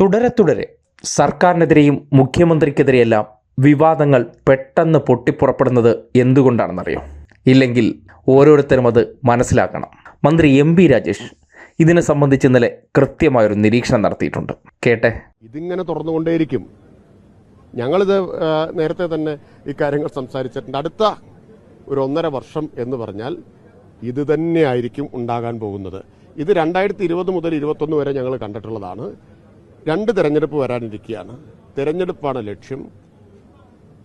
തുടരെ തുടരെ സർക്കാരിനെതിരെയും മുഖ്യമന്ത്രിക്കെതിരെയെല്ലാം വിവാദങ്ങൾ പെട്ടെന്ന് പൊട്ടിപ്പുറപ്പെടുന്നത് എന്തുകൊണ്ടാണെന്നറിയോ? ഇല്ലെങ്കിൽ ഓരോരുത്തരും അത് മനസ്സിലാക്കണം. മന്ത്രി എം പി രാജേഷ് ഇതിനെ സംബന്ധിച്ച് ഇന്നലെ കൃത്യമായൊരു നിരീക്ഷണം നടത്തിയിട്ടുണ്ട്. കേട്ടെ? ഇതിങ്ങനെ തുറന്നുകൊണ്ടേയിരിക്കും. ഞങ്ങളിത് നേരത്തെ തന്നെ ഇക്കാര്യങ്ങൾ സംസാരിച്ചിട്ടുണ്ട്. അടുത്ത ഒരു ഒന്നര വർഷം എന്ന് പറഞ്ഞാൽ ഇത് തന്നെയായിരിക്കും ഉണ്ടാകാൻ പോകുന്നത്. ഇത് രണ്ടായിരത്തി ഇരുപത് മുതൽ ഇരുപത്തൊന്ന് വരെ ഞങ്ങൾ കണ്ടിട്ടുള്ളതാണ്. രണ്ട് തെരഞ്ഞെടുപ്പ് വരാനിരിക്കുകയാണ്. തെരഞ്ഞെടുപ്പാണ് ലക്ഷ്യം.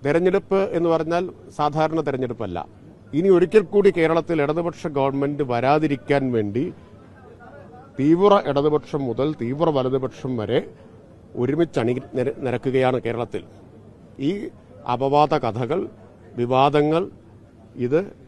തെരഞ്ഞെടുപ്പ് എന്ന് പറഞ്ഞാൽ സാധാരണ തെരഞ്ഞെടുപ്പല്ല. ഇനി ഒരിക്കൽ കൂടി കേരളത്തിൽ ഇടതുപക്ഷ ഗവൺമെന്റ് വരാതിരിക്കാൻ വേണ്ടി തീവ്ര ഇടതുപക്ഷം മുതൽ തീവ്ര വലതുപക്ഷം വരെ ഒരുമിച്ച് അണി നിരക്കുകയാണ് കേരളത്തിൽ. ഈ അപവാദ കഥകൾ വിവാദങ്ങൾ ഇത്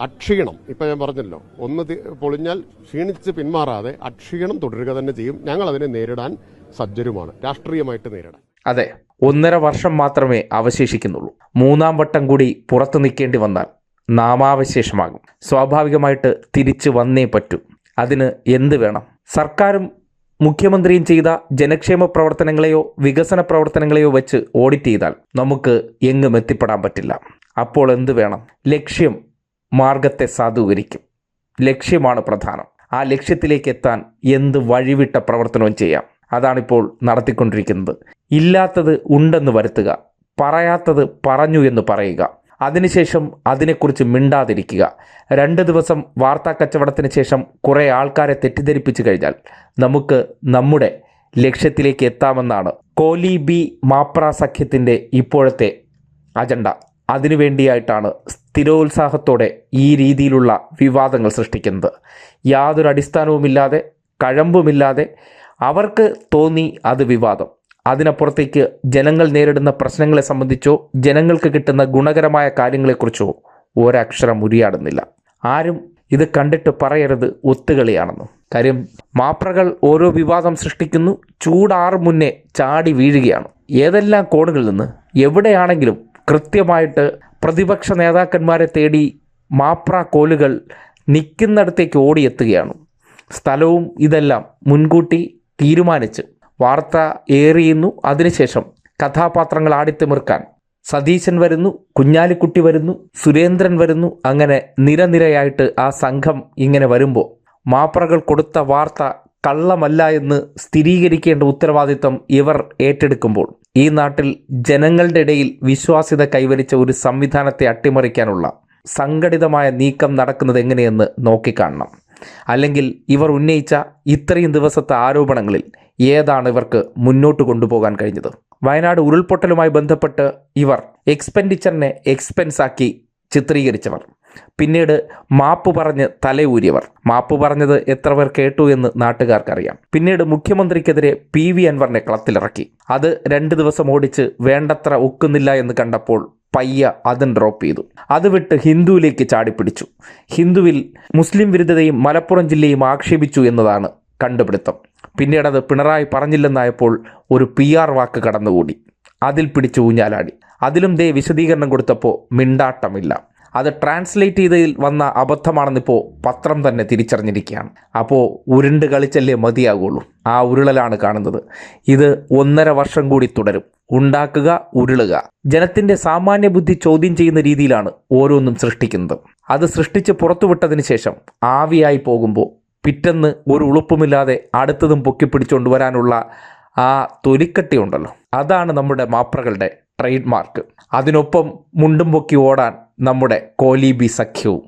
അക്ഷീണം. ഇപ്പൊ ഞാൻ പറഞ്ഞല്ലോ ഒന്ന് പൊളിഞ്ഞാൽ ക്ഷീണിച്ച് പിന്മാറാതെ അക്ഷീണം തുടരുക തന്നെ ചെയ്യും. ഞങ്ങൾ അതിനെ നേരിടാൻ സജ്ജരുമാണ് രാഷ്ട്രീയമായിട്ട് നേരിടാൻ. അതെ ഒന്നര വർഷം മാത്രമേ അവശേഷിക്കുന്നുള്ളൂ. മൂന്നാം വട്ടം കൂടി പുറത്തു നിൽക്കേണ്ടി വന്നാൽ നാമാവശേഷമാകും. സ്വാഭാവികമായിട്ട് തിരിച്ചു വന്നേ പറ്റൂ. അതിന് എന്ത് വേണം? സർക്കാരും മുഖ്യമന്ത്രിയും ചെയ്ത ജനക്ഷേമ പ്രവർത്തനങ്ങളെയോ വികസന പ്രവർത്തനങ്ങളെയോ വെച്ച് ഓഡിറ്റ് ചെയ്താൽ നമുക്ക് എങ്ങും എത്തിപ്പെടാൻ പറ്റില്ല. അപ്പോൾ എന്ത് വേണം? ലക്ഷ്യം മാർഗത്തെ സാധൂകരിക്കും. ലക്ഷ്യമാണ് പ്രധാനം. ആ ലക്ഷ്യത്തിലേക്ക് എത്താൻ എന്ത് വഴിവിട്ട പ്രവർത്തനവും ചെയ്യാം. അതാണിപ്പോൾ നടത്തിക്കൊണ്ടിരിക്കുന്നത്. ഇല്ലാത്തത് ഉണ്ടെന്ന് വരുത്തുക. പറയാത്തത് പറഞ്ഞു എന്ന് പറയുക. അതിനുശേഷം അതിനെക്കുറിച്ച് മിണ്ടാതിരിക്കുക. രണ്ട് ദിവസം വാർത്താ കച്ചവടത്തിന് ശേഷം കുറേ ആൾക്കാരെ തെറ്റിദ്ധരിപ്പിച്ചു കഴിഞ്ഞാൽ നമുക്ക് നമ്മുടെ ലക്ഷ്യത്തിലേക്ക് എത്താമെന്നാണ് കോലി ബി മാപ്ര സഖ്യത്തിന്റെ ഇപ്പോഴത്തെ അജണ്ട. അതിനുവേണ്ടിയായിട്ടാണ് സ്ഥിരോത്സാഹത്തോടെ ഈ രീതിയിലുള്ള വിവാദങ്ങൾ സൃഷ്ടിക്കുന്നത്. യാതൊരു അടിസ്ഥാനവുമില്ലാതെ കഴമ്പുമില്ലാതെ അവർക്ക് തോന്നി അത് വിവാദം. അതിനപ്പുറത്തേക്ക് ജനങ്ങൾ നേരിടുന്ന പ്രശ്നങ്ങളെ സംബന്ധിച്ചോ ജനങ്ങൾക്ക് കിട്ടുന്ന ഗുണകരമായ കാര്യങ്ങളെക്കുറിച്ചോ ഒരക്ഷരം ഉരിയാടുന്നില്ല. ആരും ഇത് കണ്ടിട്ട് പറയരുത് ഒത്തുകളിയാണെന്ന്. കാര്യം മാപ്രകൾ ഓരോ വിവാദം സൃഷ്ടിക്കുന്നു ചൂടാറും മുന്നേ ചാടി വീഴുകയാണ്. ഏതെല്ലാം കോണുകളിൽ നിന്ന് എവിടെയാണെങ്കിലും കൃത്യമായിട്ട് പ്രതിപക്ഷ നേതാക്കന്മാരെ തേടി മാപ്ര കോലുകൾ നിൽക്കുന്നിടത്തേക്ക് ഓടിയെത്തുകയാണ്. സ്ഥലവും ഇതെല്ലാം മുൻകൂട്ടി തീരുമാനിച്ച് വാർത്ത ഏറിയുന്നു. അതിനുശേഷം കഥാപാത്രങ്ങൾ ആടിത്തിമിർക്കാൻ സതീശൻ വരുന്നു കുഞ്ഞാലിക്കുട്ടി വരുന്നു സുരേന്ദ്രൻ വരുന്നു. അങ്ങനെ നിരനിരയായിട്ട് ആ സംഘം ഇങ്ങനെ വരുമ്പോൾ മാപ്രകൾ കൊടുത്ത വാർത്ത കള്ളമല്ല എന്ന് സ്ഥിരീകരിക്കേണ്ട ഉത്തരവാദിത്തം ഇവർ ഏറ്റെടുക്കുമ്പോൾ ഈ നാട്ടിൽ ജനങ്ങളുടെ ഇടയിൽ വിശ്വാസ്യത കൈവരിച്ച ഒരു സംവിധാനത്തെ അട്ടിമറിക്കാനുള്ള സംഘടിതമായ നീക്കം നടക്കുന്നത് എങ്ങനെയെന്ന് നോക്കിക്കാണണം. അല്ലെങ്കിൽ ഇവർ ഉന്നയിച്ച ഇത്രയും ദിവസത്തെ ആരോപണങ്ങളിൽ ഏതാണ് ഇവർക്ക് മുന്നോട്ട് കൊണ്ടുപോകാൻ കഴിഞ്ഞത്? വയനാട് ഉരുൾപൊട്ടലുമായി ബന്ധപ്പെട്ട് ഇവർ എക്സ്പെൻഡിച്ചറിനെ എക്സ്പെൻസ് ആക്കി ചിത്രീകരിച്ചവർ. പിന്നീട് മാപ്പ് പറഞ്ഞ് തലയൂരിയവർ. മാപ്പ് പറഞ്ഞത് എത്ര പേർ കേട്ടു എന്ന് നാട്ടുകാർക്കറിയാം. പിന്നീട് മുഖ്യമന്ത്രിക്കെതിരെ പി വി അൻവറിനെ കളത്തിലിറക്കി. അത് രണ്ട് ദിവസം ഓടിച്ച് വേണ്ടത്ര ഒക്കുന്നില്ല എന്ന് കണ്ടപ്പോൾ പയ്യ അതും ഡ്രോപ്പ് ചെയ്തു. അത് വിട്ട് ഹിന്ദുവിലേക്ക് ചാടിപ്പിടിച്ചു. ഹിന്ദുവിൽ മുസ്ലിം വിരുദ്ധതയും മലപ്പുറം ജില്ലയും ആക്ഷേപിച്ചു എന്നതാണ് കണ്ടുപിടുത്തം. പിന്നീട് അത് പിണറായി പറഞ്ഞില്ലെന്നായപ്പോൾ ഒരു പി ആർ വാക്ക് കടന്നുകൂടി. അതിൽ പിടിച്ചു ഊഞ്ഞാലാടി. അതിലും ദേ വിശദീകരണം കൊടുത്തപ്പോൾ മിണ്ടാട്ടമില്ല. അത് ട്രാൻസ്ലേറ്റ് ചെയ്തതിൽ വന്ന അബദ്ധമാണെന്നിപ്പോൾ പത്രം തന്നെ തിരിച്ചറിഞ്ഞിരിക്കുകയാണ്. അപ്പോൾ ഉരുണ്ട് കളിച്ചല്ലേ മതിയാകുള്ളൂ ആ ഉരുളലാണ് കാണുന്നത്. ഇത് ഒന്നര വർഷം കൂടി തുടരും. ഉണ്ടാക്കുക ഉരുളുക. ജനത്തിന്റെ സാമാന്യ ബുദ്ധി ചോദ്യം ചെയ്യുന്ന രീതിയിലാണ് ഓരോന്നും സൃഷ്ടിക്കുന്നത്. അത് സൃഷ്ടിച്ച് പുറത്തുവിട്ടതിന് ശേഷം ആവിയായി പോകുമ്പോൾ പിറ്റെന്ന് ഒരു ഉളുപ്പുമില്ലാതെ അടുത്തതും പൊക്കിപ്പിടിച്ചുകൊണ്ടുവരാനുള്ള ആ തൊലിക്കട്ടി ഉണ്ടല്ലോ. അതാണ് നമ്മുടെ മാപ്രകളുടെ ട്രേഡ് മാർക്ക് അതിനൊപ്പം മുണ്ടും പൊക്കി ഓടാൻ നമ്മുടെ കോലീബി സഖ്യവും.